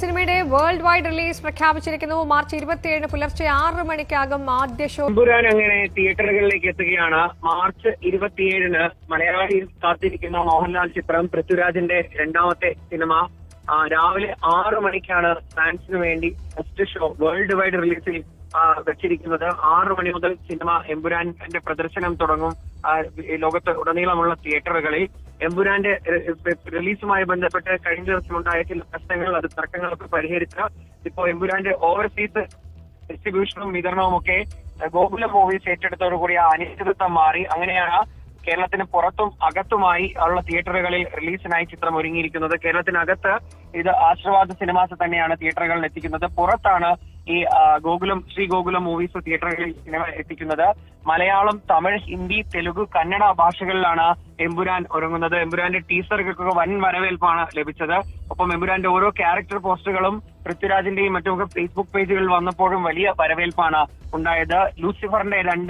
സിനിമയുടെ world wide release പ്രഖ്യാപിച്ചിരിക്കുന്നു. March ഇരുപത്തിയേഴിന് പുലർച്ചെ ആറ് മണിക്കാകും ആദ്യ ഷോ എമ്പുരാൻ അങ്ങനെ തിയേറ്ററുകളിലേക്ക് എത്തുകയാണ്. മാർച്ച് ഇരുപത്തിയേഴിന് മലയാളിയിൽ കാത്തിരിക്കുന്ന മോഹൻലാൽ ചിത്രം പൃഥ്വിരാജിന്റെ രണ്ടാമത്തെ സിനിമ. രാവിലെ ആറ് മണിക്കാണ് ഫാൻസിന് വേണ്ടി ഫസ്റ്റ് ഷോ വേൾഡ് വൈഡ് റിലീസിൽ വെച്ചിരിക്കുന്നത്. ആറ് മണി മുതൽ സിനിമ എമ്പുരാന്റെ പ്രദർശനം തുടങ്ങും. ലോകത്ത് ഉടനീളമുള്ള തിയേറ്ററുകളിൽ എമ്പുരാന്റെ റിലീസുമായി ബന്ധപ്പെട്ട് കഴിഞ്ഞ ദിവസം ഉണ്ടായ ചില പ്രശ്നങ്ങൾ അത് തർക്കങ്ങളൊക്കെ പരിഹരിച്ച് ഇപ്പോ എമ്പുരാന്റെ ഓവർസീസ് ഡിസ്ട്രിബ്യൂഷനും വിതരണവും ഒക്കെ ഗോകുല മൂവീസ് ഏറ്റെടുത്തോടുകൂടി ആ അനിശ്ചിതത്വം മാറി. അങ്ങനെയാണ് കേരളത്തിന് പുറത്തും അകത്തുമായി ഉള്ള തിയേറ്ററുകളിൽ റിലീസിനായി ചിത്രം ഒരുങ്ങിയിരിക്കുന്നത്. കേരളത്തിനകത്ത് ഇത് ആശീർവാദ സിനിമാസ് തന്നെയാണ് തിയേറ്ററുകളിൽ എത്തിക്കുന്നത്. പുറത്താണ് ഈ ഗോകുലം ശ്രീ ഗോകുലം മൂവീസ് തിയേറ്ററുകളിൽ സിനിമ എത്തിക്കുന്നത് മലയാളം തമിഴ് ഹിന്ദി തെലുഗു കന്നഡ ഭാഷകളിലാണ് എമ്പുരാൻ ഒരുങ്ങുന്നത്. എമ്പുരാന്റെ ടീസറുകൾക്കൊക്കെ വൻ വരവേൽപ്പാണ് ലഭിച്ചത്. ഒപ്പം എമ്പുരാന്റെ ഓരോ ക്യാരക്ടർ പോസ്റ്ററുകളും പൃഥ്വിരാജിന്റെയും മറ്റുമൊക്കെ ഫേസ്ബുക്ക് പേജുകളിൽ വന്നപ്പോഴും വലിയ വരവേൽപ്പാണ് ഉണ്ടായത്. ലൂസിഫറിന്റെ രണ്ട്